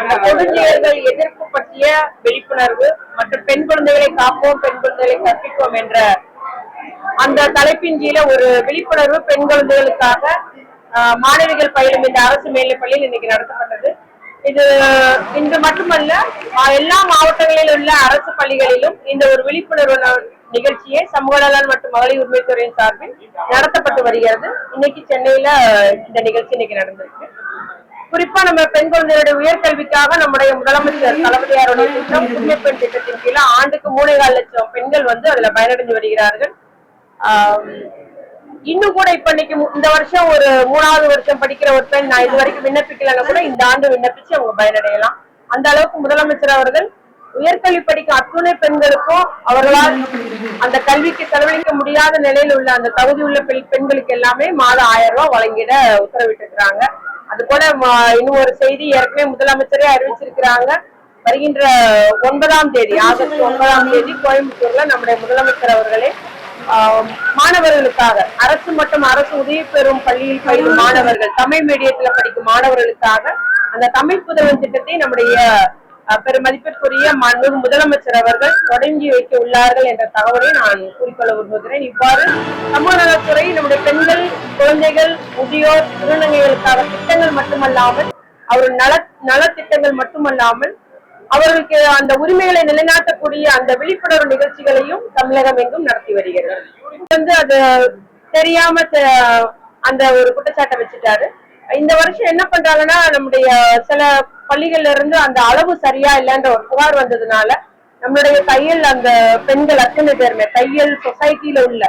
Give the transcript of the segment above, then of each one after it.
அந்த கொடுஞ்செயல்கள் எதிர்ப்பு பற்றிய விழிப்புணர்வு மற்றும் பெண் குழந்தைகளை காப்போம் பெண் குழந்தைகளை கற்பிப்போம் என்ற அந்த தலைப்பின் கீழே ஒரு விழிப்புணர்வு பெண் குழந்தைகளுக்காக மாணவிகள் பயிலும் இந்த அரசு மேல்நிலைப்பள்ளியில் இன்னைக்கு நடத்தப்பட்டது. இது இன்று மட்டுமல்ல எல்லா மாவட்டங்களில் உள்ள அரசு பள்ளிகளிலும் இந்த ஒரு விழிப்புணர்வு நிகழ்ச்சியை சமூக நலன் மற்றும் மகளிர் உரிமைத்துறையின் சார்பில் நடத்தப்பட்டு வருகிறது. இன்னைக்கு சென்னையில இந்த நிகழ்ச்சி இன்னைக்கு நடந்திருக்கு. குறிப்பா நம்ம பெண் குழந்தைகளுடைய உயர்கல்விக்காக நம்முடைய முதலமைச்சர் தளபதியாருடைய திட்டம் புதிய பெண் திட்டத்தின் கீழ ஆண்டுக்கு மூணேகால் லட்சம் பெண்கள் வந்து அதுல பயனடைந்து வருகிறார்கள். இன்னும் கூட இப்ப இன்னைக்கு இந்த வருஷம் ஒரு மூணாவது வருஷம் படிக்கிற ஒரு பெண் நான் இது வரைக்கும் விண்ணப்பிக்கலன்னா கூட இந்த ஆண்டு விண்ணப்பிச்சு அவங்க பயனடையலாம். அந்த அளவுக்கு முதலமைச்சர் அவர்கள் உயர்கல்வி படிக்கும் அத்துணை பெண்களுக்கும் அவர்களால் அந்த கல்விக்கு செலவழிக்க முடியாத நிலையில் உள்ள அந்த தகுதி உள்ள பெண் பெண்களுக்கு எல்லாமே மாதம் ஆயிரம் ரூபாய் வழங்கிட உத்தரவிட்டிருக்கிறாங்க. அது போல இன்னும் ஒரு செய்தி ஏற்கனவே முதலமைச்சரே அறிவிச்சிருக்கிறாங்க. வருகின்ற ஒன்பதாம் தேதி ஆகஸ்ட் ஒன்பதாம் தேதி கோயம்புத்தூர்ல நம்முடைய முதலமைச்சர் அவர்களே ஆஹ், மாணவர்களுக்காக அரசு மற்றும் அரசு உதவி பெறும் பள்ளியில் பயிலும் மாணவர்கள் தமிழ் மீடியத்துல படிக்கும் மாணவர்களுக்காக அந்த தமிழ் புதல்வன் திட்டத்தை நம்முடைய பெருமதிப்பிற்குரிய மாண்புமிகு முதலமைச்சர் அவர்கள் தொடங்கி வைக்க உள்ளார்கள் என்ற தகவலை நான் குறிக்கொள்ள விரும்புகிறேன் இவ்வாறு சமூக நலத்துறை நம்முடைய பெண்கள் குழந்தைகள் முதியோர் திருநங்கைகளுக்கான திட்டங்கள் மட்டுமல்லாமல் அவர் நல நலத்திட்டங்கள் மட்டுமல்லாமல் அவர்களுக்கு அந்த உரிமைகளை நிலைநாட்டக்கூடிய அந்த விழிப்புணர்வு நிகழ்ச்சிகளையும் தமிழகம் எங்கும் நடத்தி வருகிறது. வந்து அது தெரியாம அந்த ஒரு குற்றச்சாட்டை வச்சுட்டாரு. இந்த வருஷம் என்ன பண்றாங்கன்னா நம்முடைய சில பள்ளிகள்ல இருந்து அந்த அளவு சரியா இல்லைன்ற ஒரு புகார் வந்ததுனால நம்மளுடைய தையல் அந்த பெண்கள் அத்தனை பேருமே தையல் சொசைட்டில உள்ள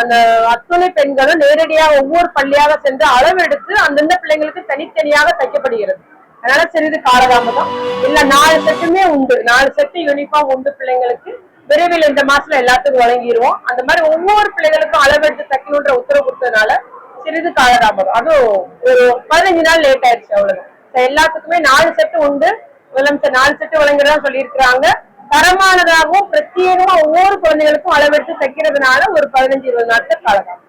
அந்த அத்துணை பெண்களும் நேரடியாக ஒவ்வொரு பள்ளியாக சென்று அளவெடுத்து அந்தந்த பிள்ளைங்களுக்கு தனித்தனியாக தைக்கப்படுகிறது. அதனால சிறிது காலதாமதம். இல்ல நாலு செட்டுமே உண்டு. நாலு செட்டு யூனிஃபார்ம் உண்டு பிள்ளைங்களுக்கு. விரைவில் இந்த மாசத்துல எல்லாத்துக்கும் வழங்கிடுவோம் அந்த மாதிரி ஒவ்வொரு பிள்ளைகளுக்கும் அளவெடுத்து தைக்கணுன்ற உத்தரவு கொடுத்ததுனால சிறிது காலதாமதம். அதுவும் ஒரு பதினஞ்சு நாள் லேட் ஆயிடுச்சு அவ்வளவுதான். எல்லாத்துக்குமே நாலு செட்டு உண்டு. முதலமைச்சர் நாலு செட்டு வழங்குறதா சொல்லியிருக்கிறாங்க. தரமானதாகவும் பிரத்யேகமா ஒவ்வொரு குழந்தைகளுக்கும் அளவெடுத்து தைக்கிறதுனால ஒரு பதினஞ்சு இருபது நாட்கள் காலதாமதம்